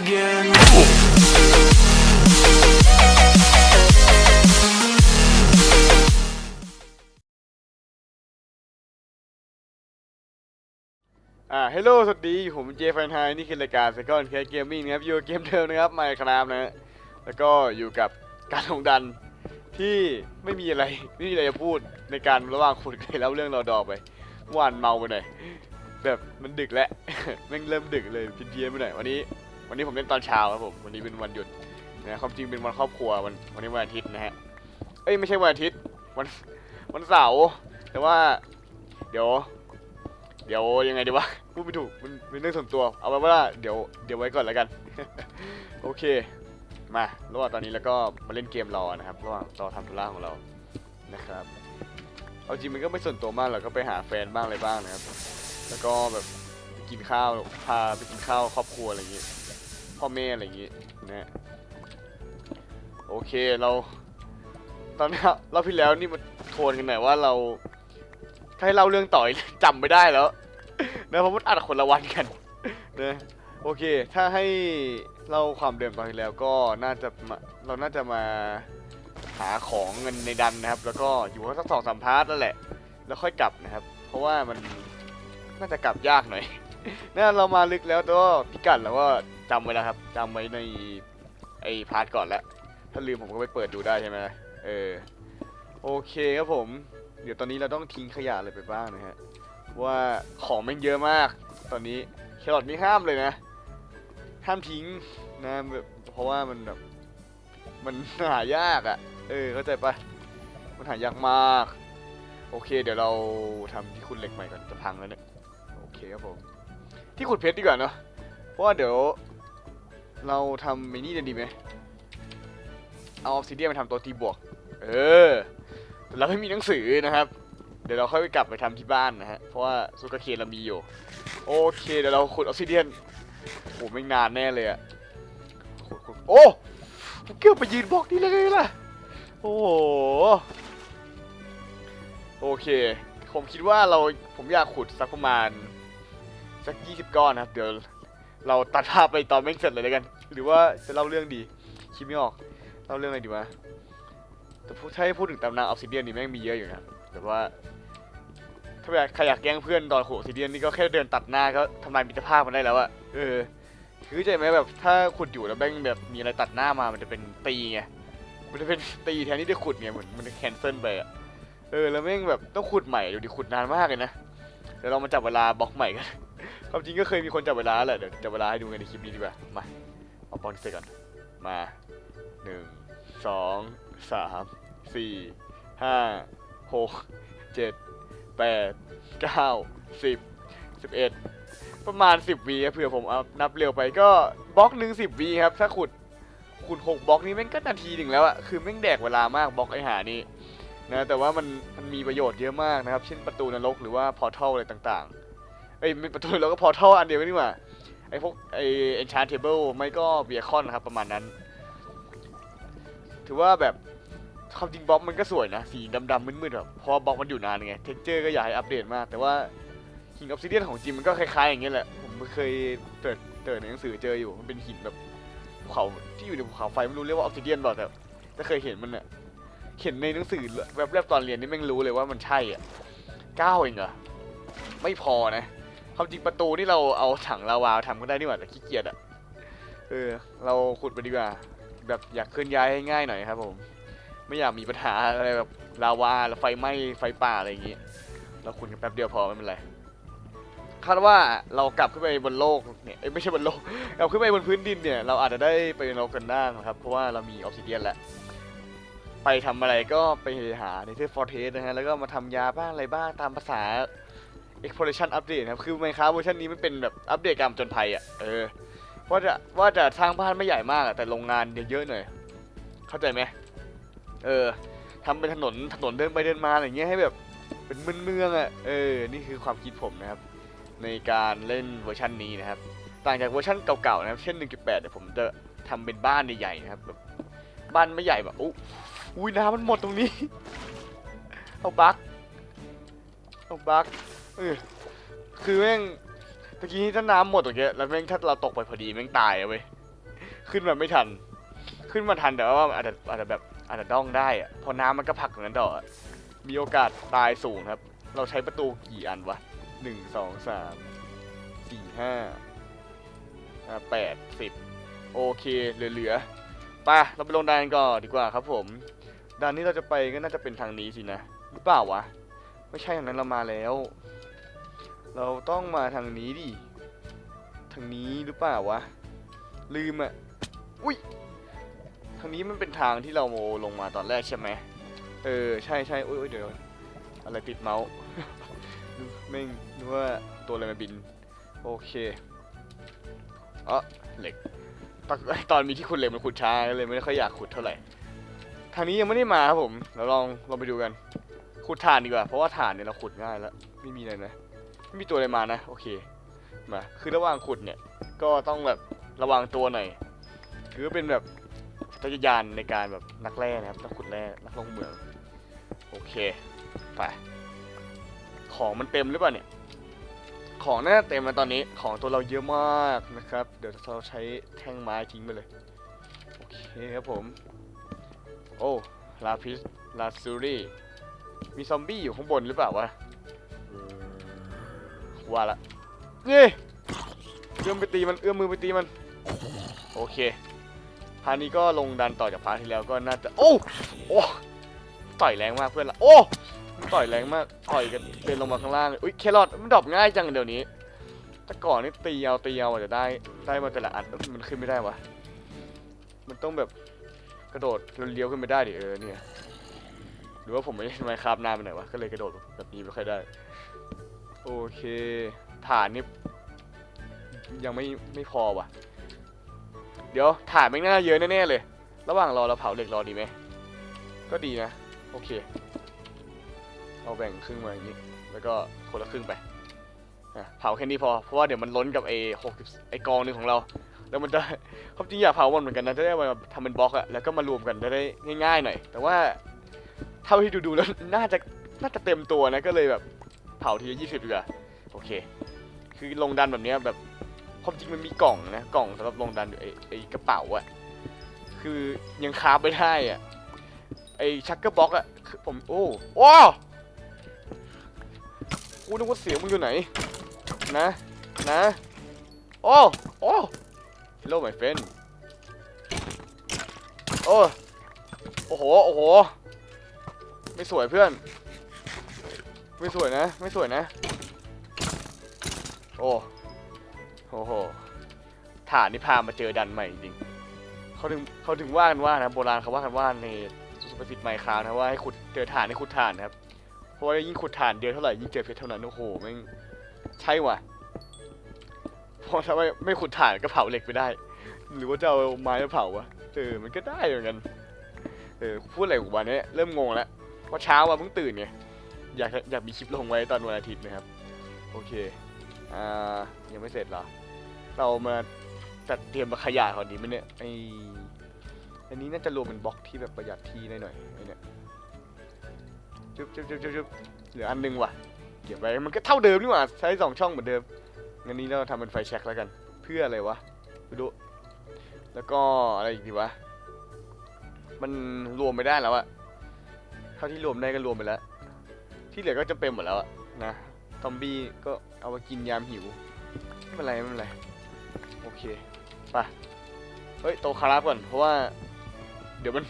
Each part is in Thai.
again. อ่าเฮลโลสวัสดี ผมเจฟันไฮนี่คือรายการ Second Case Gaming นะครับ อยู่เกมเดิมนะครับไมค์ครับนะฮะแล้วก็อยู่กับการลงดันที่ไม่มีอะไร ไม่มีอะไรจะพูดในการระหว่างคุณเคยเล่าเรื่องรอดอไปวานเมาไปหน่อยแบบมันดึกแล้ว แม่งเริ่มดึกเลยพินเพี้ยนไปหน่อยวันนี้ วันนี้ผมเล่นตอนเช้าครับผม วันนี้เป็นวันหยุดนะความจริงเป็นวันครอบครัววันวันนี้วันอาทิตย์นะฮะ เอ้ยไม่ใช่วันอาทิตย์วันวันเสาร์ แต่ว่า เดี๋ยว เดี๋ยวยังไงดีวะ พูดไม่ถูก มันเป็นเรื่องส่วนตัว เอาไว้ว่าเดี๋ยวเดี๋ยวไว้ก่อนแล้วกัน โอเค มาระหว่างตอนนี้แล้วก็มาเล่นเกมรอนะครับ ระหว่างรอทำธุระของเรา นะครับ เอาจริงมันก็ไม่ส่วนตัวมากหรอกก็ไปหาแฟนบ้างอะไรบ้างนะครับ แล้วก็แบบกินข้าวพาไปกินข้าวครอบครัวอะไรอย่างงี้ พ่อแม่อะไรอย่างงี้นะฮะโอเคเรา ตอนนี้เราพี่แล้วนี่มาโทนกันหน่อยว่าเราถ้าให้เล่าเรื่องต่ออีกจำไม่ได้แล้วนะเพราะมันอัดคนละวันกันนะโอเค ถ้าให้เล่าความเดิมตอนที่แล้วก็น่าจะมาเราน่าจะมาหาของเงินในดันนะครับ แล้วก็อยู่สักสองสามพาร์ทนั่นแหละ แล้วค่อยกลับนะครับ เพราะว่ามันน่าจะกลับยากหน่อยน่าเรามาลึกแล้วแต่ว่าพิกัดเราก็จำไว้แล้วครับจำไว้ในไอพาร์ทก่อนแล้วถ้าลืมผมก็ไปเปิดดูได้ใช่ไหมเออโอเคครับผม เดี๋ยวตอนนี้เราต้องทิ้งขยะอะไรไปบ้างนะฮะว่าของมันเยอะมาก ตอนนี้แครอทนี่ห้ามเลยนะห้ามทิ้งนะแบบเพราะว่ามันแบบมันหายากอะ่ะ เออเข้าใจปะมันหายากมาก โอเค เดี๋ยวเราทำที่ขุดเหล็กใหม่ก่อนจะพังแล้วเนี่ยโอเคครับผมที่ขุดเพชรดีกว่าเนอะเพราะว่าเดี๋ยว เราทำไอ้นี่จะดีไหมเอาออฟซิเดียนมาทำตัวตีบวก เออแต่เราไม่มีหนังสือนะครับ เดี๋ยวเราค่อยไปกลับไปทำที่บ้านนะฮะ เพราะว่าซูกาเคนเรามีอยู่ โอเค เดี๋ยวเราขุดออฟซิเดียนโหไม่นานแน่เลยอะโอ้เกือบไปยืนบล็อกนี่เลยล่ะ โอ้โห โอเค ผมคิดว่าเรา ผมอยากขุดสักประมาณสักยี่สิบก้อนนะครับ เดี๋ยวเราตัดภาพไปตอนแม่งเสร็จเลยแล้วกัน หรือว่าจะเล่าเรื่องดีคิดไม่ออกเล่าเรื่องอะไรดีวะแต่พูดถ้าให้พูดถึงตำนานออฟซิเดียนนี่แม่งมีเยอะอยู่นะแต่ว่า ถ้าอยากใครอยากแกล้งเพื่อนตอนโหออฟซิเดียนนี่ก็แค่เดินตัดหน้าก็ทำลายมิตรภาพมันได้แล้วอะเออคือใจไหมแบบถ้าขุดอยู่แล้วแม่งแบบมีอะไรตัดหน้ามามันจะเป็นตีไงมันจะเป็นตีแทนที่จะขุดไงเหมือนมันจะแคนเซิลไปอะเออแล้วแม่งแบบต้องขุดใหม่อยู่ดีขุดนานมากเลยนะเดี๋ยวเรามาจับเวลาบล็อกใหม่กันความจริงก็เคยมีคนจับเวลาแหละเดี๋ยวจับเวลาให้ดูกันในคลิปนี้ดีกว่ามา เอาบอลเสร็จก่อน มาหนึ่งสองสามสี่ห้าหกเจ็ดแปดเก้าสิบสิบเอ็ดประมาณสิบวีครับเผื่อผมอานับเร็วไปก็บล็อกหนึ่งสิบวีครับ ถ้าขุดขุดหกบล็อกนี้แม่งก็นาทีหนึ่งแล้วอะคือแม่งแดกเวลามากบล็อกไอหานี่นะแต่ว่ามันมันมีประโยชน์เยอะมากนะครับ เช่นประตูนรกหรือว่าพอร์ทัลอะไรต่างๆ เอ้ยไม่ประตูนรกก็พอร์ทัลอันเดียวกันนี่หว่า ไอพวกไอ enchantable ไม่ก็เบียคอนนะครับประมาณนั้น ถือว่าแบบความจริงบล็อกมันก็สวยนะ สีดำๆมืดๆแบบเพราะบล็อกมันอยู่นานไงเท็กเจอร์ก็อยากให้อัปเดตมาก แต่ว่าหินออฟซิเดียนของจริงมันก็คล้ายๆอย่างเงี้ยแหละ ผมเคยเปิดเปิดในหนังสือเจออยู่ มันเป็นหินแบบภูเขาที่อยู่ในภูเขาไฟไม่รู้เรียกว่าออฟซิเดียนเปล่าแต่แต่เคยเห็นมันอะเห็นในหนังสือแบบแรกตอนเรียนนี่แม่งรู้เลยว่ามันใช่อะเก้าเองเหรอไม่พอนะ ความจริงประตูนี่เราเอาถังลาวาทำก็ได้นี่หว่าแต่ขี้เกียจอะเออ เราขุดไปดีกว่า แบบอยากเคลื่อนย้ายให้ง่ายหน่อยครับผม ไม่อยากมีปัญหาอะไรแบบลาวาแล้วไฟไหม้ไฟป่าอะไรอย่างงี้ เราขุดกันแป๊บเดียวพอไม่เป็นไร คาดว่าเรากลับขึ้นไปบนโลกเนี่ยไม่ใช่บนโลกกลับขึ้นไปบนพื้นดินเนี่ย เราอาจจะได้ไปนรกกันได้นะครับ เพราะว่าเรามีออฟซิเดียนแล้วไปทำอะไรก็ไปหาในเทพฟอร์เทสนะฮะ แล้วก็มาทำยาบ้างอะไรบ้างตามภาษา exploration update นะครับ คือไมค้าเวอร์ชันนี้มันเป็นแบบอัปเดตการผจนภัยอะ เออ ว่าจะว่าจะสร้างบ้านไม่ใหญ่มากแต่โรงงานเยอะๆหน่อย เข้าใจไหม เออทำเป็นถนนถนนเดินไปเดินมาอะไรอย่างเงี้ยให้แบบเป็นเมืองเมืองๆอะ เออ นี่คือความคิดผมนะครับ ในการเล่นเวอร์ชันนี้นะครับ ต่างจากเวอร์ชันเก่าๆนะครับ เช่น 1.8เดี๋ยวผมจะทำเป็นบ้านใหญ่ๆนะครับแบบบ้านไม่ใหญ่แบบอุ๊ยอุ้ยน้ำมันหมดตรงนี้ เอาบักเอาบัก เออคือแม่งตะกี้ถ้าน้ำหมดตรงเนี้ยแล้วแม่งถ้าเราตกไปพอดีแม่งตายอะเว้ยขึ้นมาไม่ทัน ขึ้นมาทันแต่ว่าอาจจะอาจจะแบบอาจจะด้องได้อะพอน้ำมันก็ผลักอย่างนั้นต่อมีโอกาสตายสูงครับ เราใช้ประตูกี่อันวะหนึ่งสองสามสี่ห้าอ่าแปดสิบโอเคเหลือๆไปเราไปลงดานก่อนดีกว่าครับผมดานนี้เราจะไปก็น่าจะเป็นทางนี้สินะหรือเปล่าวะ ไม่ใช่ทางนั้นเรามาแล้ว เราต้องมาทางนี้ดิ ทางนี้หรือเปล่าวะ ลืมอะอุ้ย ทางนี้มันเป็นทางที่เราโมลงมาตอนแรกใช่ไหม เออ ใช่ใช่อุ้ยอุ๊ยเดี๋ยว อะไรติดเมาส์ไม่งนึกว่าตัวอะไรมาบิน โอเคอ๋อเหล็กตอนตอนมีที่ขุดเหล็กมันขุดช้าเลยไม่ค่อยอยากขุดเท่าไหร่ ทางนี้ยังไม่ได้มาครับผม เราลองลองไปดูกัน ขุดถ่านดีกว่า เพราะว่าถ่านเนี่ยเราขุดง่ายแล้ว ไม่มีอะไรนะ ไม่มีตัวอะไรมานะ โอเค มา คือระหว่างขุดเนี่ย ก็ต้องแบบระวังตัวหน่อย คือเป็นแบบตัวยานในการแบบนักแร่นะครับ นักขุดแร่นักลงเหมือง โอเค ไป ของมันเต็มหรือเปล่าเนี่ย ของน่าเต็มแล้วตอนนี้ ของตัวเราเยอะมากนะครับ เดี๋ยวเราใช้แท่งไม้ทิ้งไปเลย โอเคครับผม โอ้ ลาพิส ลาซูรี่ มีซอมบี้อยู่ข้างบนหรือเปล่าวะ ว่าละนี่เอื้อมไปตีมันเอื้อมมือไปตีมัน โอเคพาร์ทนี้ก็ลงดันต่อจากพาร์ทที่แล้วก็น่าจะโอ้โอ้ต่อยแรงมากเพื่อนละโอ้มันต่อยแรงมากต่อยกันเดินลงมาข้างล่างเลยอุ้ยแครอทมันดรอปง่ายจังเดี๋ยวนี้แต่ก่อนนี่ตีเอาตีเอาอาจจะได้ได้มาแต่ละอันเอ้ยมันขึ้นไม่ได้วะมันต้องแบบกระโดดเลี้ยวๆขึ้นไปได้ดิเออเนี่ยหรือว่าผมไม่ได้ไมครับนานไปหน่อยวะก็เลยกระโดดแบบนี้ไม่ค่อยได้ โอเค ฐานนี่ยังไม่ไม่พอว่ะ เดี๋ยวฐานไม่น่าเยอะแน่ๆเลย ระหว่างรอเราเผาเหล็กรอดีไหม ก็ดีนะ โอเค เอาแบ่งครึ่งมาอย่างนี้ แล้วก็คนละครึ่งไปเผาแค่นี้พอ เพราะว่าเดี๋ยวมันล้นกับไอ้หกไอ้กองหนึ่งของเรา แล้วมันจะควาจริงอยากเผามันเหมือนกันนะจะได้มาทำเป็นบล็อกอะแล้วก็มารวมกันจะได้ง่ายๆหน่อย แต่ว่าเท่าที่ดูๆแล้วน่าจะน่าจะเต็มตัวนะก็เลยแบบ เผาทีละยี่สิบดีกว่าโอเค คือลงดันแบบเนี้ยแบบความจริงมันมีกล่องนะกล่องสำหรับลงดันไอ้ไอ้กระเป๋าอะคือยังคาไม่ได้อะไอ้ชักเกอร์บ็อกอะคือผมโอ้โอ้กูนึกว่าเสียงมึงอยู่ไหน นะนะโอ้โอ้ Hello my friend โอ้โอ้โหโอ้โหไม่สวยเพื่อน ไม่สวยนะ ไม่สวยนะ โอ้โอ้โหฐานนี่พามาเจอดันใหม่จริงเขาถึงเขาถึงว่ากันว่านะโบราณเขาว่ากันว่าในสุภาษิตไมค์ครานะว่าให้ขุดเจอฐานให้ขุดฐานนะครับเพราะว่ายิ่งขุดฐานเดียวเท่าไหร่ยิ่งเจอเพชรเท่านั้นโอ้โหแม่งใช่ว่ะเพราะถ้าไม่ไม่ขุดฐานก็เผาเหล็กไปได้ หรือว่าจะเอาไม้มาเผาวะเออมันก็ได้เหมือนกันเออพูดอะไรของวันนี้เริ่มงงแล้วว่าเช้าว่าเพิ่งตื่นไง อยากอยากมีคลิปลงไว้ตอนวันอาทิตย์นะครับ โอเค อ่า ยังไม่เสร็จเหรอ เรามาจัดเตรียมขยะก่อนดีไหมเนี่ยไออันนี้น่าจะรวมเป็นบล็อกที่แบบประหยัดที่ได้หน่อยไอเนี่ยจุ๊บจุ๊บจุ๊บจุ๊บเหลืออันหนึงว่ะ เก็บไว้ มันก็เท่าเดิมนี่หว่าใช้สองช่องเหมือนเดิมงั้นนี้เราทำเป็นไฟแช็กแล้วกัน เพื่ออะไรวะไปดูแล้วก็อะไรอีกดีวะ มันรวมไม่ได้แล้วอะเท่าที่รวมได้ก็รวมไปแล้ว ที่เหลือก็จะเป็นหมดแล้วอะนะซอมบี้ก็เอามากินยามหิว ไม่เป็นไรไม่เป็นไร โอเคไปเฮ้ย โตคาราฟก่อน เพราะว่า เดี๋ยวมัน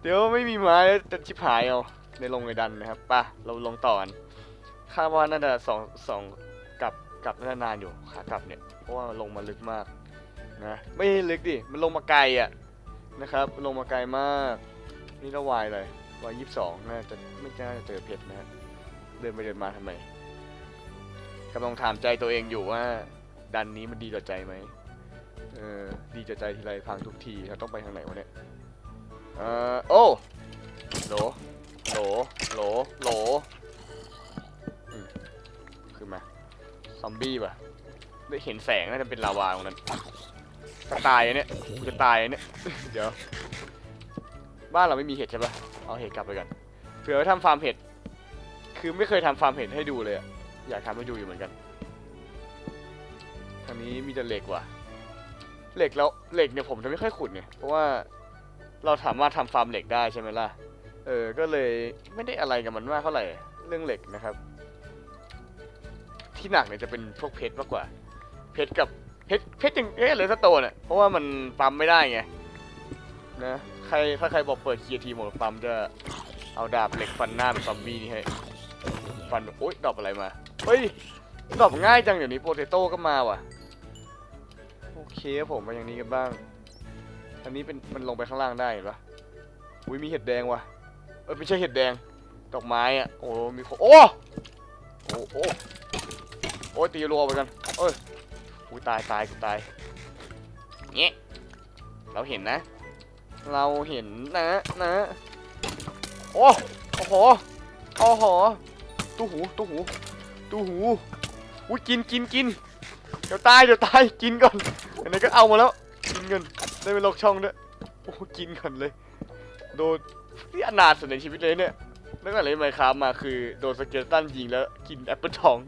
เดี๋ยวไม่มีไม้แล้วจะชิบหายเอาในลงในดันนะครับป่ะเราลงต่อกันคาดว่าน่าจะสองสองกลับกลับน่านานอยู่ขากลับเนี่ย เพราะว่าลงมาลึกมากนะไม่ลึกดิ มันลงมาไกลอะนะครับ ลงมาไกลมาก นี่เราวายเลย วายยี่สิบสองน่าจะไม่น่าจะเจอเพชรนะฮะเดินไปเดินมาทำไมกำลังถามใจตัวเองอยู่ว่า ดันนี้มันดีต่อใจไหมเออดีต่อใจทีไรพังทุกทีเราต้องไปทางไหนวะเนี่ยเออโอ้โหลโหลโหลโหลอืมขึ้นมาซอมบี้ป่ะได้เห็นแสงน่าจะเป็นลาวาตรงนั้นจะตายอะเนี่ยจะตายอะเนี่ยเดี๋ยว บ้านเราไม่มีเห็ดใช่ปะเอาเห็ดกลับไปกันเผื่อไว้ทำฟาร์มเห็ด คือไม่เคยทำฟาร์มเห็ดให้ดูเลยอะอยากทำให้ดูอยู่เหมือนกัน ทางนี้มีแต่เหล็กว่ะ เหล็กแล้วเหล็กเนี่ยผมจะไม่ค่อยขุดไงเพราะว่าเราสามารถทำฟาร์มเหล็กได้ใช่ไหมล่ะ เออ ก็เลยไม่ได้อะไรกับมันมากเท่าไหร่ เรื่องเหล็กนะครับ ที่หนักเนี่ยจะเป็นพวกเพชรมากกว่า เพชรกับเพชรเพชรยังเอ๊ะเลยสโตนอะเพราะว่ามันปั๊มไม่ได้ไงนะ ใครถ้าใครบอกเปิดเคียร์ทีหมดปั๊มจะเอาดาบเหล็กฟันหน้าเป็นซอมบี้นี่ให้ฟันโอ๊ยดอปอะไรมาเฮ้ยดอปง่ายจังเดี๋ยวนี้โปเตโต้ก็มาว่ะโอเคผมมาอย่างนี้กันบ้างอันนี้เป็นมันลงไปข้างล่างได้เห็นปะอุ้ยมีเห็ดแดงว่ะเอ้ยไม่ใช่เห็ดแดงดอกไม้อะโอ้มีโอ้โอ้โอ้โอ้ตีรัวไปกันเอ้ยอุ้ยตายตายกูตายเงี้ยเราเห็นนะ เราเห็นนะนะ โอ้โอ้โหโอ้โหตู้หูตู้หูตู้หูอุ้ยกินกินกินเดี๋ยวตายเดี๋ยวตายกินก่อนไหนๆก็เอามาแล้วกินเงินได้ไปลอกช่องด้วยโอ้กินก่อนเลยโดนนี่อนาถสุดในชีวิตเลยเนี่ยแล้วก็เลยไมค้ามาคือโดนสเกลตันยิงแล้วกินแอปเปิลทอง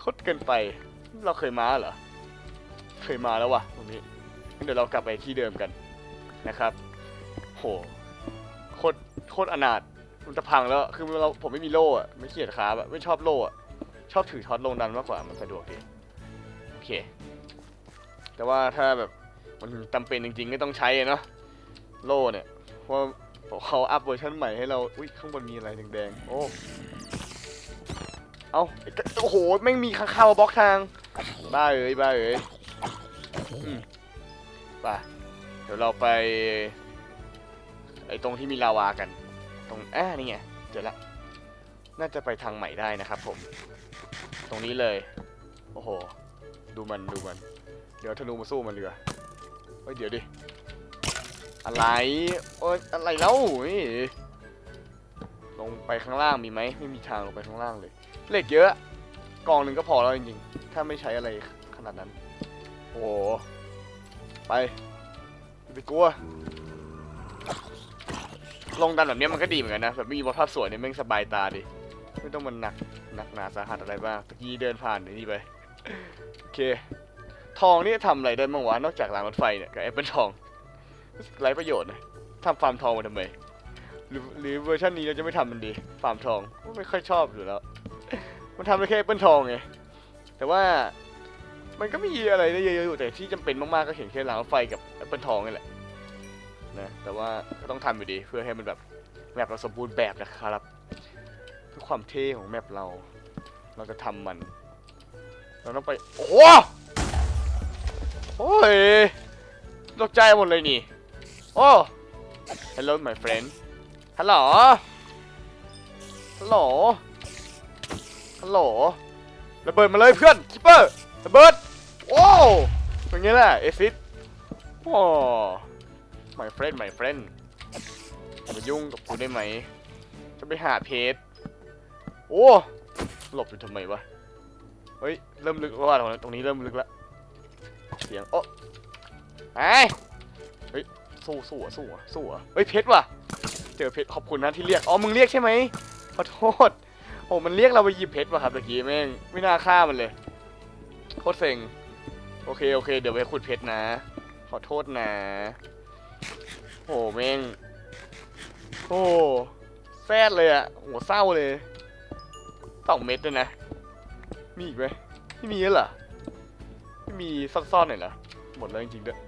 โคตรเกินไป เราเคยมาเหรอเคยมาแล้ววะตรงนี้เดี๋ยวเรากลับไปที่เดิมกัน นะครับ โห โคตร โคตรอนาถมันจะพังแล้ว คือเราผมไม่มีโล่อะไม่เขียดขาแบบไม่ชอบโล่อะชอบถือช็อตลงดันมากกว่า มันสะดวกดี โอเค แต่ว่าถ้าแบบมันจำเป็นจริงๆ ก็ต้องใช้เนาะ โล่เนี่ย เพราะบอเขาอัพเวอร์ชันใหม่ให้เรา อุ้ยข้างบนมีอะไรแดงๆ โอ้ เอาโอ้โห แม่งมีข้างคาวมาบล็อกทาง บ้าเอ้ยบ้าเอ้ยไป่ะ ดี๋ยวเราไป ไอ้ตรงที่มีลาวากัน ตรงอ่านี่ไงเจอละ น่าจะไปทางใหม่ได้นะครับผม ตรงนี้เลย โอ้โห ดูมันดูมัน เดี๋ยวธนูมาสู้มันเรือเฮ้ยเดี๋ยวดิ อะไร โอ้ยอะไรแล้วนี่ลงไปข้างล่างมีไหมไม่มีทางลงไปข้างล่างเลยเหล็กเยอะกองหนึ่งก็พอแล้วจริงๆ ถ้าไม่ใช้อะไรขนาดนั้น โอ้โห ไป ไปกลัว ลงดันแบบนี้มันก็ดีเหมือนกันนะ แบบมีวัฒนภาพสวยเนี่ยแม่งสบายตาดิ ไม่ต้องมันหนักหนักหนาสาหัสอะไรบ้างตะกี้เดินผ่านนี่ไป โอเค ทองนี่ทำอะไรได้บ้างวะ นอกจากรางรถไฟเนี่ยกับแอปเปิลทองไรประโยชน์นะทำฟาร์มทองมาทำไม หรือหรือเวอร์ชันนี้เราจะไม่ทำมันดี ฟาร์มทองไม่ค่อยชอบอยู่แล้ว มันทำได้แค่แอปเปิลทองไง แต่ว่า มันก็มีอะไรได้เยอะๆอยู่แต่ที่จำเป็นมากๆก็เห็นแค่รางรถไฟกับแอปเปิลทองนี่แหละนะแต่ว่าก็ต้องทำอยู่ดีเพื่อให้มันแบบแมปเราสมบูรณ์แบบนะครับเพื่อความเท่ของแมปเรา เราจะทำมัน เราต้องไปโอ้โอ้ยตกใจหมดเลยนี่โอ้ hello my friend ฮัลโหลฮัลโหลฮัลโหลระเบิดมาเลยเพื่อนคิปเปอร์ระเบิด โอ้เป็นไงล่ะเอซิสโอ้ my friend my friend มายุ่งกับกูได้ไหม จะไปหาเพจโอ้หลบอยู่ทำไมวะ เฮ้ย เริ่มลึกแล้วว่ะตรงนี้เริ่มลึกแล้วเสียงโอ้ไอ้เฮ้ย สู้สู้อะสู้อะสู้อะเฮ้ย เพชรว่ะ เจอเพชรขอบคุณนะที่เรียก อ๋อ มึงเรียกใช่ไหมขอโทษ โอ้ มันเรียกเราไปหยิบเพชรว่ะครับตะกี้แม่ง ไม่น่าฆ่ามันเลย โคตรเซ็ง โอเค โอเค เดี๋ยวไปขุดเพชรนะ ขอโทษนะโอ้แม่งโอ้แซดเลยอะโหเศร้าเลยสองเม็ดด้วยนะ มีอีกไหมไม่มีแล้วเหรอไม่มีซ่อนๆหน่อยเหรอหมดแล้วจริงๆด้วย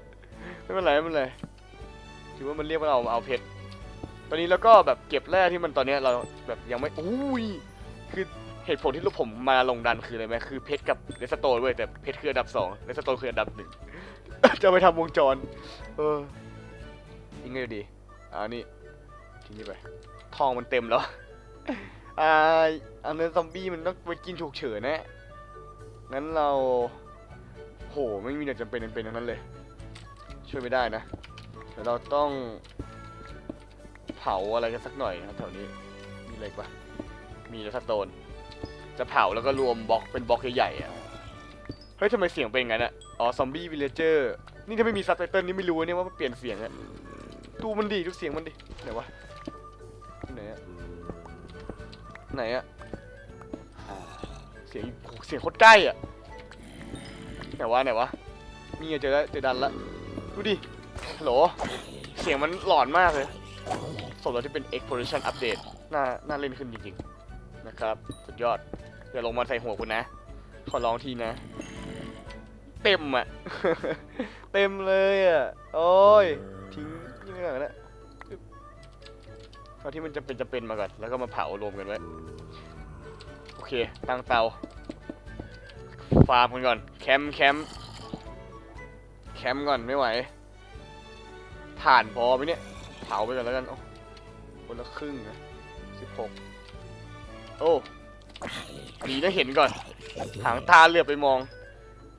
ไม่เป็นไรไม่เป็นไรถือว่ามันเรียกว่าเราเอาเพชรตอนนี้แล้วก็แบบเก็บแร่ที่มันตอนเนี้ยเราแบบยังไม่อุ้ยคือ เหตุผลที่ลูกผมมาลงดันคืออะไรไหมคือเพชรกับเลสโตนเว้ยแต่เพชรคืออันดับสองเลสโตนคืออันดับหนึ่ง จะไปทำวงจร เออยังไงดีอ่านี่ทิ้งนี่ไปทองมันเต็มแล้วอ่าอันนั้นซอมบี้มันต้องไปกินฉุกเฉินแนะงั้นเรา โหไม่มีอะไรจำเป็นเป็นทั้งนั้นเลย ช่วยไม่ได้นะเดี๋ยวเราต้องเผาอะไรกันสักหน่อยครับแถวนี้มีอะไรปะมีแล้วสโตน จะเผาแล้วก็รวมบล็อกเป็นบล็อกใหญ่ๆอะ เฮ้ยทำไมเสียงเป็นงั้นอะ อ๋อซอมบี้วิลเลเจอร์ นี่ถ้าไม่มีซับไตเติลนี่ไม่รู้เนี่ยว่ามันเปลี่ยนเสียงอะ ดูมันดีดูเสียงมันดิ ไหนวะ ไหนอะไหนอะเสียงโหเสียงโคตรใกล้อะไหนวะไหนวะ นี่ไงเจอแล้วเจอดันละดูดิฮัลโหล เสียงมันหลอนมากเลยสมแล้วที่เป็น exploration update น่า น่าเล่นขึ้นจริงๆ นะครับ สุดยอด อย่าลงมาใส่หัวคุณนะ ขอร้องทีนะ เต็มอะ เต็มเลยอะ โอ้ย ทิ้งนี่ไม่ก่อนนะเอาที่มันจะเป็นจะเป็นมาก่อน แล้วก็มาเผารวมกันไว้ โอเค ตั้งเตา ฟาร์มกันก่อน แคมป์แคมป์แคมป์ก่อนไม่ไหวถ่านพอไหมเนี่ย เผาไปก่อนแล้วกันโอ้คนละครึ่งนะสิบหกโอ้ ดีนะเห็นก่อน หางตาเหลือบไปมอง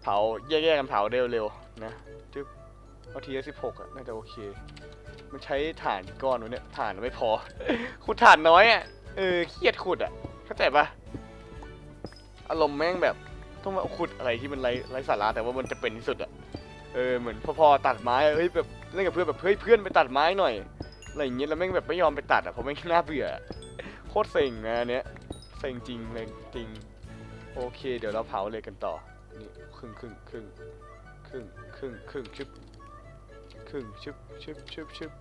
เผาแยกๆกันเผาเร็วๆนะจึ๊บเอาทีละสิบหกอะน่าจะโอเค มันใช้ถ่านก้อนวะเนี่ยถ่านไม่พอ ขุดถ่านน้อยอะเออเครียดขุดอะเข้าใจปะอารมณ์แม่งแบบต้องมาขุดอะไรที่มันไร้ไร้สาระแต่ว่ามันจะเป็นที่สุดอะเออเหมือนพอพอตัดไม้เฮ้ยแบบเล่นกับเพื่อนแบบเฮ้ยเพื่อนไปตัดไม้หน่อยอะไรอย่างเงี้ยแล้วแม่งแบบไม่ยอมไปตัดอะเพราะแม่งน่าเบื่อโคตรเซ็งนะเนี้ย เซ็งจริงเลยจริง โอเค เดี๋ยวเราเผาเลยกันต่อ นี่ครึ่งครึ่งครึ่งครึ่งครึ่งครึ่งชึบครึ่งชึบชึบชึบชึบ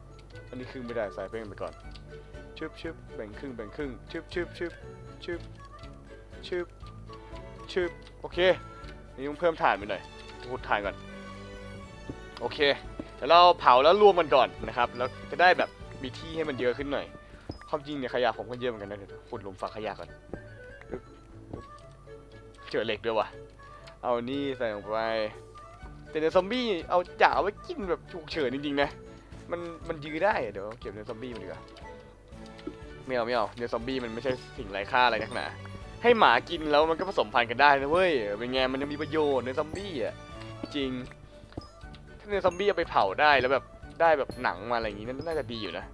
อันนี้ครึ่งไม่ได้ใส่เป้งไปก่อนชึบชึบแบ่งครึ่งแบ่งครึ่งชึบชึบชึบชึบชึบชึบโอเคนี่ต้องเพิ่มถ่านไปหน่อยพูดถ่านก่อนโอเคเดี๋ยวเราเผาแล้วรวมมันก่อนนะครับแล้วจะได้แบบมีที่ให้มันเยอะขึ้นหน่อย ความจริงเนี่ยขยะผมก็เยอะเหมือนกันนะเดี๋ยวขุดหลุมฝังขยะก่อนเจอเหล็กด้วยว่ะ เอานี่ใส่ลงไป แต่เนื้อซอมบี้เอาจ่าเอาไว้กินแบบฉุกเฉินจริงๆนะ มันมันยื้อได้เดี๋ยวเก็บเนื้อซอมบี้มันดีกว่าไม่เอาไม่เอาเนื้อซอมบี้มันไม่ใช่สิ่งไร้ค่าอะไรนักหนาให้หมากินแล้วมันก็ผสมพันธุ์กันได้นะเว้ย เป็นไงมันยังมีประโยชน์เนื้อซอมบี้อะจริง ถ้าเนื้อซอมบี้เอาไปเผาได้แล้วแบบได้แบบหนังมาอะไรอย่างงี้น่าจะดีอยู่นะ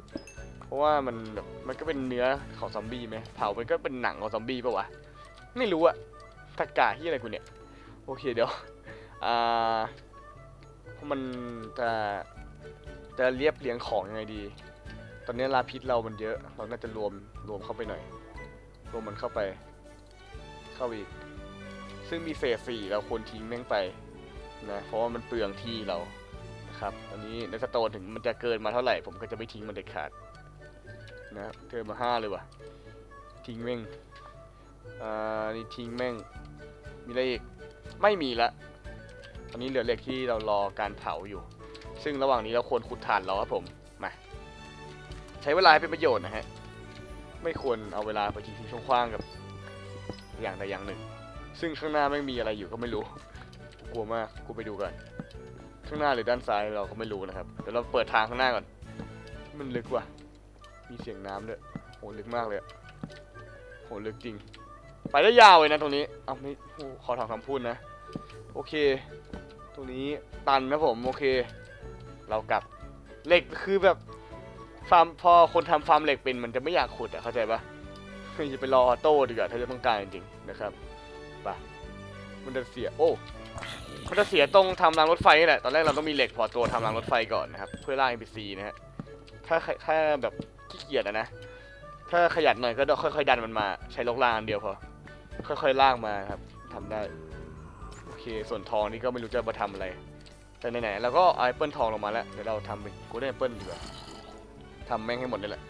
เพราะว่ามันแบบมันก็เป็นเนื้อของซอมบี้ไหมเผามันก็เป็นหนังของซอมบี้ปะวะไม่รู้อะตะกาที่อะไรกูเนี่ย โอเคเดี๋ยวอ่ามันจะจะเรียบเรียงของยังไงดี ตอนนี้ลาพิษเรามันเยอะเราน่าจะรวมรวมเข้าไปหน่อย รวมมันเข้าไป เข้าอีก ซึ่งมีเศษสี่เราควรทิ้งแม่งไปนะเพราะว่ามันเปลืองที่เรานะครับตอนนี้ในสโตนถึงมันจะเกินมาเท่าไหร่ ผมก็จะไม่ทิ้งมันเด็ดขาด นะเกินมาห้าเลยว่ะ ทิ้งแม่ง อ่า นี่ทิ้งแม่ง มีอะไรอีก ไม่มีละ ตอนนี้เหลือเหล็กที่เรารอการเผาอยู่ ซึ่งระหว่างนี้เราควรขุดถ่านรอครับผม มา ใช้เวลาให้เป็นประโยชน์นะฮะ ไม่ควรเอาเวลาไปทิ้งทิ้งช่วงคว้างกับ อย่างใดอย่างหนึ่ง ซึ่งข้างหน้าไม่มีอะไรอยู่ก็ไม่รู้ กลัวมาก กูไปดูก่อนข้างหน้าหรือด้านซ้ายเราก็ไม่รู้นะครับ เดี๋ยวเราเปิดทางข้างหน้าก่อน มันลึกว่ะ มีเสียงน้ำด้วยโหลึกมากเลยโหลึกจริง ไปได้ยาวเลยนะตรงนี้ เอาไม่ขอถามคำพูดนะ โอเค ตรงนี้ตันนะผม โอเค เรากลับเหล็กคือแบบฟาร์มพอคนทำฟาร์มเหล็กเป็นมันจะไม่อยากขุดอะเข้าใจปะคือจะไปรอออโต้ดีกว่าถ้าจะต้องการจริงๆนะครับไปมันจะเสียโอ้มันจะเสียตรงทำรางรถไฟนี่แหละตอนแรกเราต้องมีเหล็กพอตัวทำรางรถไฟก่อนนะครับ เพื่อล่า NPC นะฮะถ้าถ้าแบบ ขี้เกียจอะนะ ถ้าขยันหน่อยก็ค่อย ๆ ดันมันมา ใช้ลกรางอันเดียวพอ ค่อยๆลากมาครับทำได้ โอเค ส่วนทองนี่ก็ไม่รู้จะมาทำอะไร แต่ไหนๆเราก็เอเปิลทองลงมาแล้ว เดี๋ยวเราทำเป็นกูได้แอปเปิลดีกว่าทำแม่งให้หมดเลยแหละ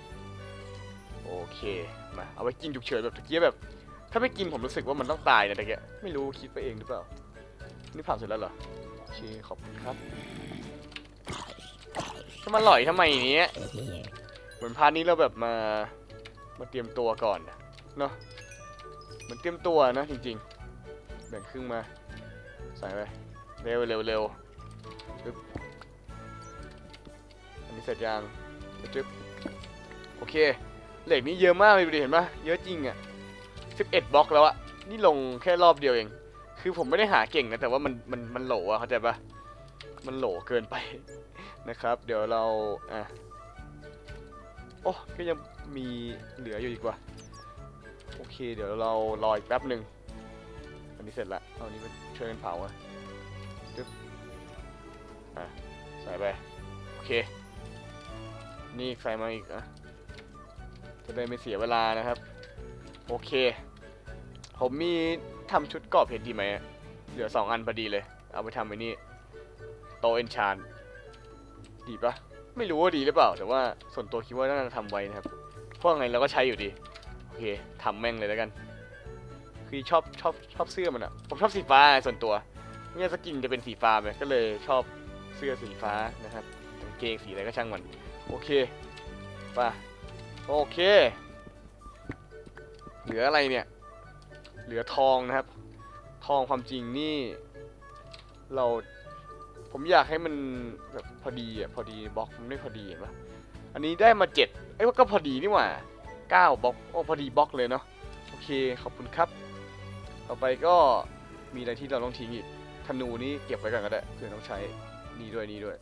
โอเค มา เอาไว้กินฉุกเฉินแบบตะเกียบแบบ ถ้าไม่กินผมรู้สึกว่ามันต้องตายนะตะเกียบไม่รู้คิดไปเองหรือเปล่า นี่ผ่านเสร็จแล้วเหรอโอเคขอบคุณครับจะมาหล่อยทำไมเนี้ย เหมือนพาร์ทนี้เราแบบมา มาเตรียมตัวก่อนเนาะเหมันเตรียมตัวนะจริงๆ แบ่งครึ่งมา ใส่ไปเร็วเร็วเร็วปึ๊บอันนี้เสร็จยังจึ๊บโอเค เหล็กนี้เยอะมากเลยดูดิเห็นปะเยอะจริงอะ่ะ11บล็อกแล้วอะนี่ลงแค่รอบเดียวเอง คือผมไม่ได้หาเก่งนะ แต่ว่ามันมันมันโหลอะเข้าใจปะมันโหลเกินไปนะครับ เดี๋ยวเราอะ โอ้ก็ยังมีเหลืออยู่อีกว่าโอเค เดี๋ยวเรารออีกแป๊บหนึ่งอันนี้เสร็จละเอาอันนี้ไปช่วยกันเผาอะจึ๊บอะใส่ไปโอเค นี่ใส่มาอีกอะจะได้ไม่เสียเวลานะครับ โอเค ผมมีทำชุดกรอบเพชรดีไหมเหลือสองอันพอดีเลย เอาไปทำไปนี่ตเอนชานดีปะ ไม่รู้ว่าดีหรือเปล่า แต่ว่าส่วนตัวคิดว่าน่าจะทำไว้นะครับ เพราะไงเราก็ใช้อยู่ดี โอเคทำแม่งเลยแล้วกัน คือชอบชอบชอบเสื้อมันอะผมชอบสีฟ้าส่วนตัวเนี่ยสกินจะเป็นสีฟ้าไปก็เลยชอบเสื้อสีฟ้านะครับกางเกงสีอะไรก็ช่างมัน โอเคไป่ะโอเค เหลืออะไรเนี่ย เหลือทองนะครับ ทองความจริงนี่ เรา ผมอยากให้มันแบบพอดีอะพอดีบล็อกมันไม่พอดีเห็นปะอันนี้ได้มาเจ็ดเอ้ยก็พอดีนี่หว่าเก้าบล็อกโอ้พอดีบล็อกเลยเนาะโอเคขอบคุณครับ ต่อไปก็มีอะไรที่เราต้องทิ้งอีกธนูนี่เก็บไว้ก่อนก็ได้เผื่อต้องใช้นี่ด้วยนี่ด้วย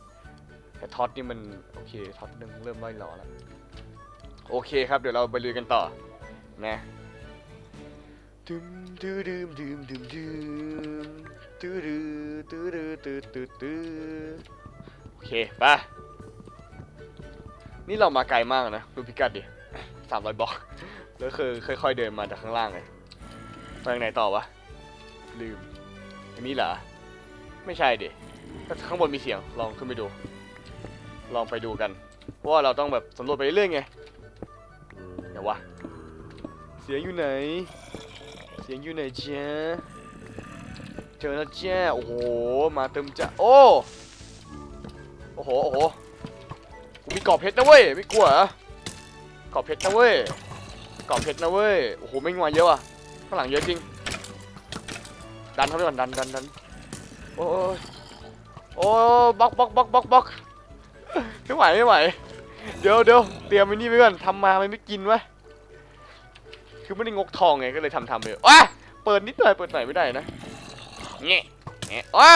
แต่ท็อตนี่มันโอเคท็อตนึงเริ่มร่หล่อแล้วโอเคครับ เดี๋ยวเราไปลุยกันต่อนะดึมดื่มดื่มดื่มดื่ม ตื้อดื้อตื้อดื้อตื้อตื้อตื้อโอเคไปนี่เรามาไกลมากนะ ดูพิกัดดิสามร้อยบล็อกแล้วคือค่อยๆเดินมาจากข้างล่างเลยไปทางไหนต่อวะ ลืมอันนี้เหรอ ไม่ใช่ดิข้างบนมีเสียง ลองขึ้นไปดู ลองไปดูกัน ว่าเราต้องแบบสำรวจไปเรื่อยไงเดี๋ยววะ เสียงอยู่ไหน เสียงอยู่ไหนเจ้า เจอแล้วแจ้โอ้โห มาเติมจ้าโอ้ โอ้โห โอ้โห กูมีกรอบเพชรนะเว้ย ไม่กลัวเหรอกรอบเพชรนะเว้ย กรอบเพชรนะเว้ย โอ้โห ไม่งมาเยอะว่ะ ข้างหลังเยอะจริง ดันเข้าไปก่อนดันดันดันโอ้ยโอ้บล็อกบล็อกบล็อกบล็อกบล็อกไม่ไหวไม่ไหว เดี๋ยวเดี๋ยวเตรียมไว้นี่ไว้ก่อนทำมามันไม่กินวะคือไม่ได้งกทองไงก็เลยทำทำไปว้าเปิดนิดหน่อยเปิดหน่อยไม่ได้นะ เงี้ยเงี้ยว้า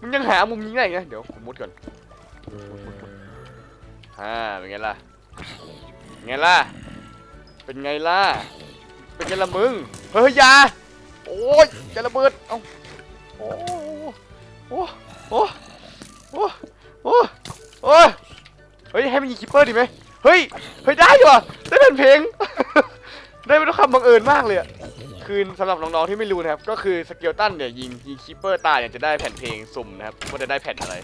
มึงยังหามุมยิงได้อีกนะเดี๋ยวผมมุดก่อนอ่าเป็นไงล่ะเป็นไงล่ะ เป็นไงล่ะ เป็นไงล่ะมึง เฮ้ยอยาโอ้ยจะระเบิด เอ้าโอ้โอ้โอ้โอ้โอ้โอ้เฮ้ยให้มันยิงคิปเปอร์ดีไหมเฮ้ย เฮ้ยได้ด้วยได้เป็นเพลง ได้เป็นคำบังเอิญมากเลยอะ คือสำหรับน้องๆที่ไม่รู้นะครับ ก็คือสเกลตันเนี่ยยิงยิงคีปเปอร์ตายเนี่ยจะได้แผ่นเพลงสุ่มนะครับว่าจะได้แผ่นอะไร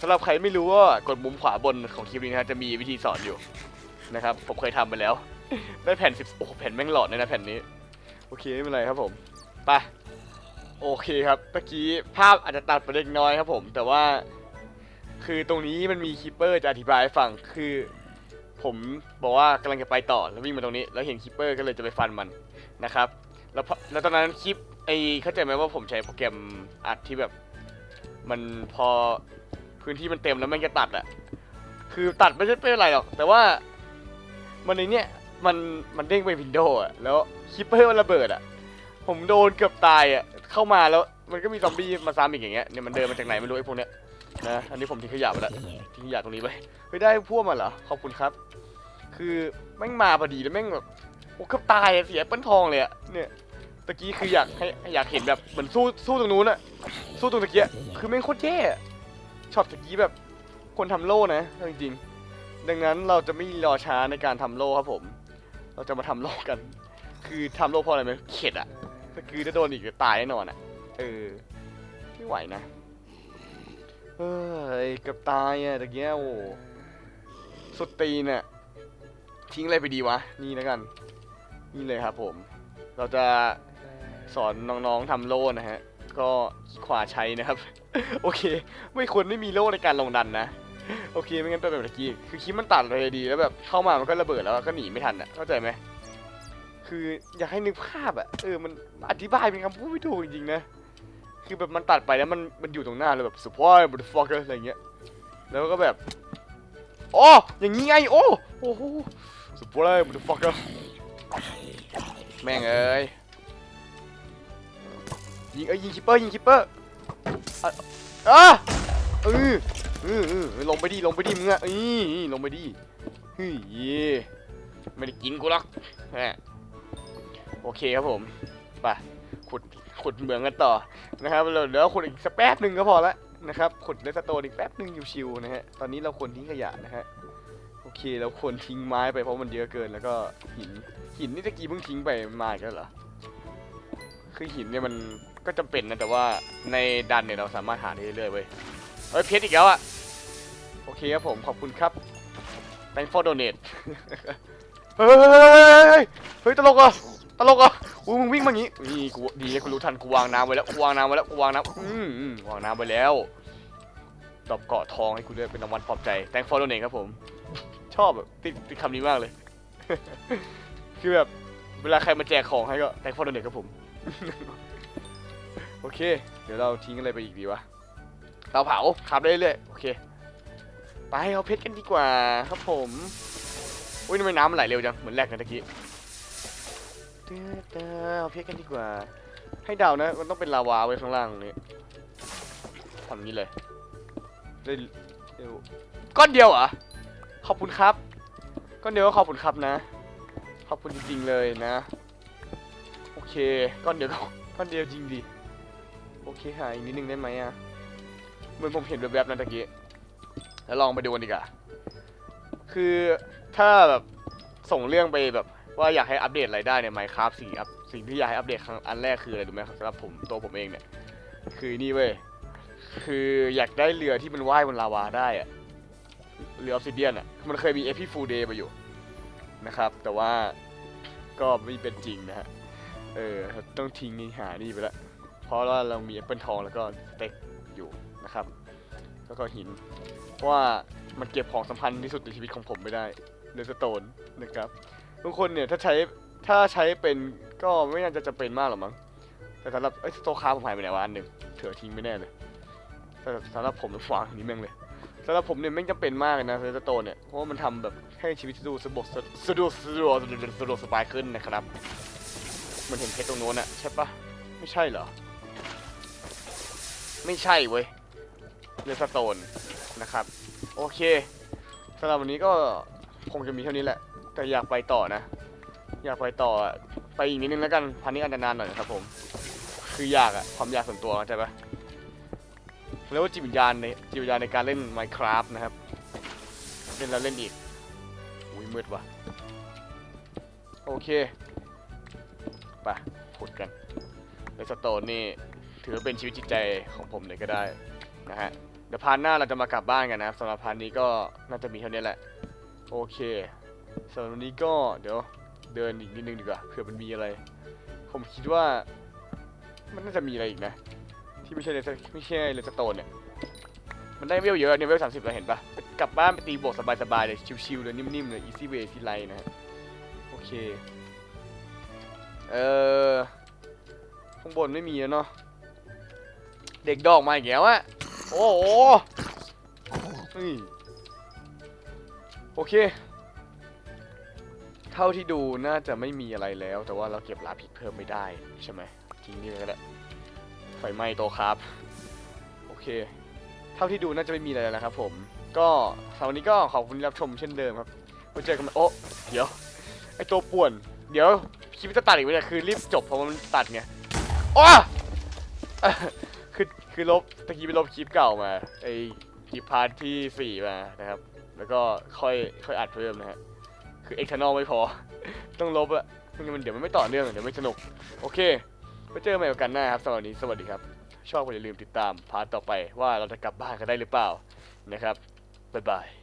สำหรับใครไม่รู้ว่ากดมุมขวาบนของคลิปนี้นะครับจะมีวิธีสอนอยู่นะครับผมเคยทำไปแล้ว ได้แผ่นสิบโอ้แผ่นแม่งหลอดเลยนะแผ่นนี้ โอเคไม่เป็นไรครับผมไปโอเคครับเมื่อกี้ภาพอาจจะตัดไปเล็กน้อยครับผม แต่ว่าคือตรงนี้มันมีคีปเปอร์จะอธิบายให้ฟังคือ ผมบอกว่ากำลังจะไปต่อแล้ววิ่งมาตรงนี้ แล้วเห็นคิปเปอร์ก็เลยจะไปฟันมันนะครับ แล้วพอแล้วตอนนั้นคลิปไอ้เข้าใจไหมว่าผมใช้โปรแกรมอัดที่แบบ มันพอพื้นที่มันเต็มแล้วมันจะตัดอะคือตัดไม่ใช่เป็นไรหรอก แต่ว่ามันในเนี้ยมันมันเด้งไปวินโดว์อะแล้วคลิปเปอร์มันระเบิดอะผมโดนเกือบตายอะเข้ามาแล้วมันก็มีซอมบี้มาซ้ำอีกอย่างเงี้ยเนี่ยมันเดินมาจากไหนไม่รู้ไอ้พวกเนี้ยนะอันนี้ผมทิ้งขยะไปแล้วทิ้งขยะตรงนี้ไปไม่ได้พวกมันเหรอขอบคุณครับ คือแม่งมาพอดีแล้วแม่งแบบ โอ้เกือบตายอะเสียเปิ้ลทองเลยอะเนี่ยตะกี้คืออยากให้อยากเห็นแบบเหมือนสู้สู้ตรงนู้นอะสู้ตรงตะกี้อะคือแม่งโคตรเท่อะช็อตตะกี้แบบคนทำโล่นะเอาจริงๆดังนั้นเราจะไม่รอช้าในการทำโล่ครับผม เราจะมาทำโล่กัน คือทำโล่เพราะอะไรไหมเข็ดอะก็คือถ้าโดนอีกจะตายแน่นอนอะเออไม่ไหวนะเฮ้ยเกือบตายอะตะกี้โอ้สุดตีนเนี่ยทิ้งอะไรไปดีวะ นี่แล้วกัน นี่เลยครับผม เราจะสอนน้องๆทำโล่นะฮะ ก็ขวาใช้นะครับ โอเค ไม่ควรไม่มีโล่ในการลงดันนะ โอเค ไม่งั้นเป็นแบบเมื่อกี้ คือคลิปมันตัดเลยดี แล้วแบบเข้ามามันก็ระเบิดแล้วก็หนีไม่ทันอะ เข้าใจไหม คืออยากให้นึกภาพอะ เออ มันอธิบายเป็นคำพูดไม่ถูกจริงๆนะ คือแบบมันตัดไปแล้วมันมันอยู่ตรงหน้าเลยแบบสปอยบุตฟอกอะไรเงี้ย แล้วก็แบบ โอ้อย่างงี้ไง โอ้ โอ้โหสุดโปรเลยมันฟักอะ แม่งเอ้ย ยิงเอ้ยยิงคิปเปอร์ยิงคิปเปอร์อะอะเออเออเออลงไปดิลงไปดิมึงอะอีลงไปดิเฮ้ยไม่ได้กินกูหรอกโอเคครับผมไปขุดขุดเหมืองกันต่อนะครับเราเดี๋ยวขุดอีกสักแป๊บหนึ่งก็พอละนะครับขุดเลสโตนอีกแป๊บหนึ่งชิวๆนะฮะตอนนี้เราควรทิ้งขยะนะฮะโอเคเราควรทิ้งไม้ไปเพราะมันเยอะเกินแล้วก็หิน หินนี่ตะกี้เพิ่งทิ้งไปมาอีกแล้วเหรอ คือหินเนี่ยมันก็จำเป็นนะแต่ว่าในดันเนี่ยเราสามารถหาได้เรื่อยๆเว้ย เฮ้ยเพชรอีกแล้วอะโอเคครับผมขอบคุณครับ thank for donate เฮ้ย เฮ้ยเฮ้ยเฮ้ยตลกอะตลกอะอู้มึงวิ่งมาอย่างงี้นี่กูดีนะกูรู้ทันกูวางน้ำไว้แล้วกูวางน้ำไว้แล้วกูวางน้ำอืมวางน้ำไว้แล้วดอกเกาะทองให้กูด้วยเป็นรางวัลปลอบใจ thank for donate ครับผม ชอบแบบติดติดคำนี้มากเลย คือแบบเวลาใครมาแจกของให้ก็ thank for donate ครับผม โอเค เดี๋ยวเราทิ้งอะไรไปอีกดีวะเตาเผาขับได้เรื่อยๆโอเค ไปเอาเพชรกันดีกว่าครับผมอุ้ยทำไมน้ำมันไหลเร็วจัง เหมือนแลกกันตะกี้เด้อเด้อเอาเพชรกันดีกว่า ให้เดานะ มันต้องเป็นลาวาไว้ข้างล่างตรงนี้ทำอย่างนี้เลยได้เร็วก้อนเดียวเหรอ ขอบคุณครับ ก้อนเดียวก็ขอบคุณครับนะข อบคุณจริงๆเลยนะ โอเคก้อนเดียวก้อนเดียวจริงดิโอเคหาอีกนิดนึงได้ไหมอะเหมือนผมเห็นแวบๆนั่นตะกี้แล้วลองไปดูกันดีกว่าคือถ้าแบบส่งเรื่องไปแบบว่าอยากให้อัปเดตอะไรได้เนี่ย Minecraft สิ่งอัพสิ่งที่อยากให้อัปเดตครั้งอันแรกคืออะไรรู้ไหมครับสำหรับผมตัวผมเองเนี่ยคือนี่เว้ยคืออยากได้เรือที่มันว่ายบนลาวาได้อะเรือออฟซิเดียนอะมันเคยมีเอพีฟูเดย์มาอยู่นะครับ แต่ว่า ก็ไม่เป็นจริงนะฮะ เออ ต้องทิ้งนี่หานี่ไปละ เพราะว่าเรามีแอปเปิลทองแล้วก็สเต็กอยู่นะครับ แล้วก็หิน เพราะว่ามันเก็บของสำคัญที่สุดในชีวิตของผมไม่ได้เดสโตนนะครับบางคนเนี่ยถ้าใช้ถ้าใช้เป็นก็ไม่น่าจะจำเป็นมากหรอกมั้ง แต่สำหรับไอ้โตคาผมหายไปไหนวะอันหนึ่งเถื่อทิ้งไม่แน่เลยแต่สำหรับผมมันฟางนี้แม่งเลยสำหรับผมเนี่ยแม่งจำเป็นมากเลยนะเดสโตนเนี่ย เพราะว่ามันทำแบบ ให้ชีวิตสะดวกสะดวกสะดวกสะดวกสะดวกสบายขึ้นนะครับมันเห็นเพชรตรงโน้นอะใช่ปะไม่ใช่เหรอ ไม่ใช่เว้ยเดสโตนนะครับ โอเคสำหรับวันนี้ก็คงจะมีเท่านี้แหละ แต่อยากไปต่อนะ อยากไปต่อไปอีกนิดนึงแล้วกันพันนี้อาจจะนานหน่อยนะครับผม คืออยากอะความอยากส่วนตัวเข้าใจปะแล้วจิตวิญญาณในจิตวิญญาณในการเล่น Minecraft นะครับ เล่นแล้วเล่นอีก อุ้ยมืดว่ะ โอเค ไปขุดกันเลสโตนนี่ถือเป็นชีวิตจิตใจของผมเลยก็ได้นะฮะ เดี๋ยวพาร์ทหน้าเราจะมากลับบ้านกันนะครับสำหรับพาร์ทนี้ก็น่าจะมีเท่านี้แหละ โอเคสำหรับวันนี้ก็เดี๋ยวเดินอีกนิดนึงดีกว่าเผื่อมันมีอะไร ผมคิดว่ามันน่าจะมีอะไรอีกนะ ที่ไม่ใช่เลสไม่ใช่เลสโตนเนี่ย มันได้เวลเยอะเนี่ยเวลสามสิบเราเห็นปะกลับบ้านไปตีบวกสบายๆเลยชิวๆเลยนิ่มๆเลย easy way ที่ไรนะฮะโอเค เออข้างบนไม่มีแล้วเนาะเด็กดอกมาอีกแล้วอะโอ้โหโอเค เท่าที่ดูน่าจะไม่มีอะไรแล้ว แต่ว่าเราเก็บลาพิษเพิ่มไม่ได้ใช่ไหมทิ้งนี่ก็ได้ไฟไหม้โตะครับ โอเค เท่าที่ดูน่าจะไม่มีอะไรแล้วนะครับผม ก็สำหรับวันนี้ก็ขอบคุณที่รับชมเช่นเดิมครับไว้เจอกันใหม่โอ้เดี๋ยว ไอตัวป่วน เดี๋ยวคลิปจะตัดอีกไหมเนี่ยคือรีบจบเพราะมันตัดไงโอ้คือคือลบตะกี้ไปลบคลิปเก่ามาไอคลิปพาร์ทที่สี่มานะครับ แล้วก็ค่อยค่อยอัดเพิ่มนะฮะคือเอ็กซ์ l ไม่พอ ต้องลบอะไม่งั้นมันเดี๋ยวมันไม่ต่อเนื่องเดี๋ยวไม่สนุก โอเคไว้เจอกันใหม่กันหน้าครับสวันนี้สวัสดีครับ ชอบก็อย่าลืมติดตามพาร์ทต่อไปว่าเราจะกลับบ้านกันได้หรือเปล่านะครับบ๊ายบาย